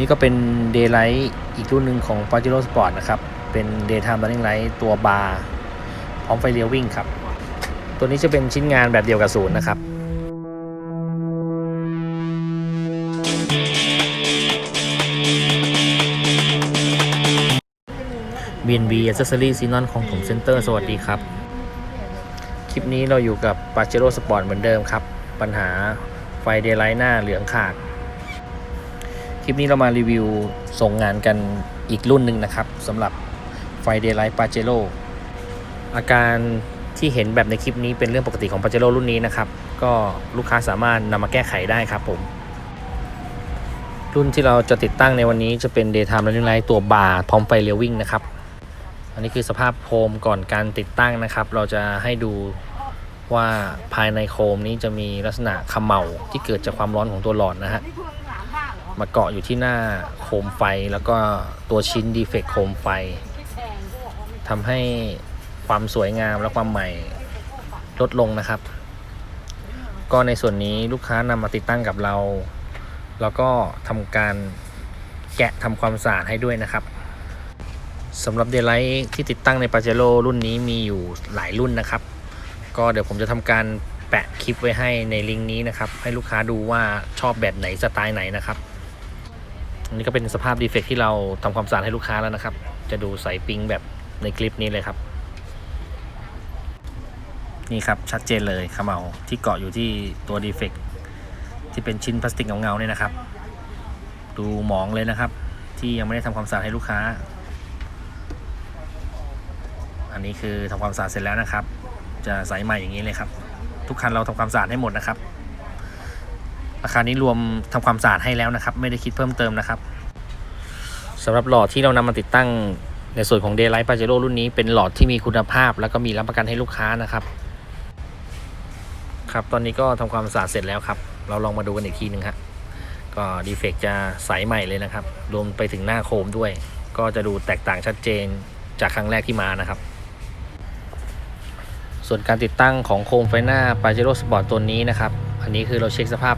นี่ก็เป็น Daylight อีกรุ่นหนึ่งของ Pajero Sport นะครับ เป็น Daytime Running Light ตัวบาร์พร้อมไฟเลี้ยววิ่งครับ ตัวนี้จะเป็นชิ้นงานแบบเดียวกับศูนย์นะครับ BNB Accessory Xenon ของผมเซ็นเตอร์สวัสดีครับ คลิปนี้เราอยู่กับ Pajero Sport เหมือนเดิมครับ ปัญหาไฟเดย์ไลท์หน้าเหลืองขาด ลิปนี้เรามารีวิวส่งงานกันอีกรุ่นหนึ่งนะครับสำหรับไฟเดย์ไลท์ปาเจโร่อาการที่เห็นแบบในคลิปนี้เป็นเรื่องปกติของปาเจโร่รุ่นนี้นะครับ ก็ลูกค้าสามารถนำมาแก้ไขได้ครับผม รุ่นที่เราจะติดตั้งในวันนี้จะเป็น Daytime Running Light ตัวบาร์พร้อมไฟเลี้ยววิ่งนะครับ อันนี้คือสภาพโคมก่อนการติดตั้งนะครับ เราจะให้ดูว่าภายในโคมนี้จะมีลักษณะขมเหลาที่เกิดจากความร้อนของตัวหลอดนะฮะ มาเกาะอยู่ที่หน้าโคมไฟแล้วก็ตัวชิ้นดีเฟกโคมไฟทำให้ความสวยงามและความใหม่ลดลงนะครับ ก็ในส่วนนี้ลูกค้านำมาติดตั้งกับเรา แล้วก็ทำการแกะทำความสะอาดให้ด้วยนะครับสำหรับเดลไลท์ที่ติดตั้งในปาเจโ o รุ่นนี้มีอยู่หลายรุ่นนะครับ ก็เดี๋ยวผมจะทำการแปะคลิปไว้ให้ในลิงก์นี้นะครับ ให้ลูกค้าดูว่าชอบแบบไหนสไตล์ไหนนะครับ อันนี้ก็เป็นสภาพดีเฟกที่เราทำความสะอาดให้ลูกค้าแล้วนะครับ จะดูใสปิ้งแบบในคลิปนี้เลยครับ นี่ครับชัดเจนเลยขมเหลาที่เกาะอยู่ที่ตัวดีเฟกที่เป็นชิ้นพลาสติกเงาๆเนี่ยนะครับ ดูหมองเลยนะครับ ที่ยังไม่ได้ทำความสะอาดให้ลูกค้า อันนี้คือทำความสะอาดเสร็จแล้วนะครับ จะใสใหม่อย่างนี้เลยครับ ทุกคันเราทำความสะอาดให้หมดนะครับ ราคานี้รวมทำความสะอาดให้แล้วนะครับ ไม่ได้คิดเพิ่มเติมนะครับสำหรับหลอดที่เรานำมาติดตั้งในส่วนของ Daylight Pajero รุ่นนี้เป็นหลอดที่มีคุณภาพ แล้วก็มีรับประกันให้ลูกค้านะครับ ครับตอนนี้ก็ทำความสะอาดเสร็จแล้วครับ เราลองมาดูกันอีกทีหนึ่งครับก็ดีเฟกจะใสใหม่เลยนะครับ รวมไปถึงหน้าโคมด้วย ก็จะดูแตกต่างชัดเจนจากครั้งแรกที่มานะครับ ส่วนการติดตั้งของโคมไฟหน้า Pajero Sport ตัวนี้นะครับ อันนี้คือเราเช็คสภาพ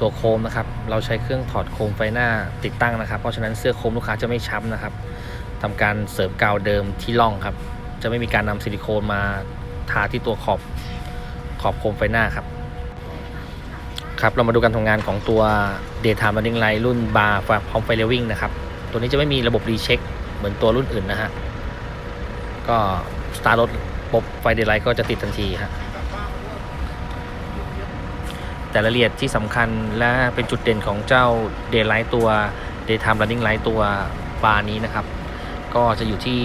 ตัวโคมนะครับ เราใช้เครื่องถอดโคมไฟหน้าติดตั้งนะครับ เพราะฉะนั้นเสื้อโคมลูกค้าจะไม่ช้ำนะครับทำการเสริมกาวเดิมที่ล่องครับ จะไม่มีการนำซิลิโคนมาทาที่ตัวขอบขอบโคมไฟหน้าครับ ครับ เรามาดูการทำงานของตัว Daytime Running Light รุ่นบาร์พร้อมไฟเรวิ่งนะครับ ตัวนี้จะไม่มีระบบรีเช็คเหมือนตัวรุ่นอื่นนะฮะ ก็สตาร์ทรถปุ๊บไฟเดย์ไลท์ก็จะติดทันทีฮะ แต่รายละเอียดที่สำคัญและเป็นจุดเด่นของเจ้า Daylight ตัว Daytime Running Light ตัวบาร์นี้นะครับ ก็จะอยู่ที่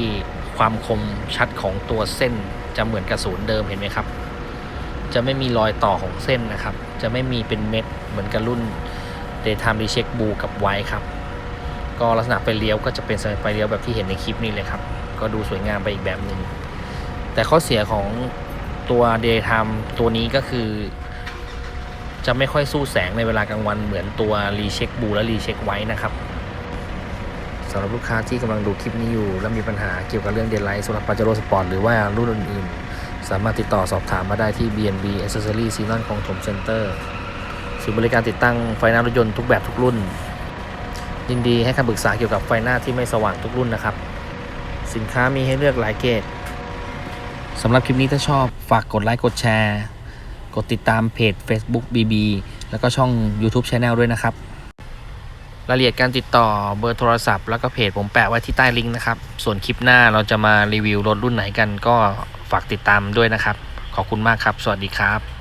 ความคมชัดของตัวเส้นจะเหมือนกับศูนย์เดิมเห็นไหมครับ จะไม่มีรอยต่อของเส้นนะครับ จะไม่มีเป็นเม็ดเหมือนกับรุ่น Daytime Recheck Blue กับ White ครับ ก็ลักษณะไฟเลี้ยวก็จะเป็นไฟเลี้ยวแบบที่เห็นในคลิปนี้เลยครับ ก็ดูสวยงามไปอีกแบบหนึ่งแต่ข้อเสียของตัว Daytime ตัวนี้ก็คือ จะไม่ค่อยสู้แสงในเวลากลางวันเหมือนตัว Recheck Blue และ Recheck White นะครับสำหรับลูกค้าที่กำลังดูคลิปนี้อยู่ และมีปัญหาเกี่ยวกับเรื่อง Daylight สำหรับ Pajero Sport หรือว่ารุ่นอื่นๆ สามารถติดต่อสอบถามมาได้ที่ BNB Accessory Xenon ของถมเซ็นเตอร์ศูนย์บริการติดตั้งไฟหน้ารถยนต์ทุกแบบทุกรุ่น ยินดีให้คำปรึกษาเกี่ยวกับไฟหน้าที่ไม่สว่างทุกรุ่นนะครับ สินค้ามีให้เลือกหลายเกรดสำหรับคลิปนี้ถ้าชอบฝากกดไลค์กดแชร์ กดติดตามเพจ Facebook BB แล้วก็ช่อง YouTube Channel ด้วยนะครับ รายละเอียดการติดต่อเบอร์โทรศัพท์แล้วก็เพจผมแปะไว้ที่ใต้ลิงก์นะครับ ส่วนคลิปหน้าเราจะมารีวิวรถรุ่นไหนกันก็ฝากติดตามด้วยนะครับ ขอบคุณมากครับ สวัสดีครับ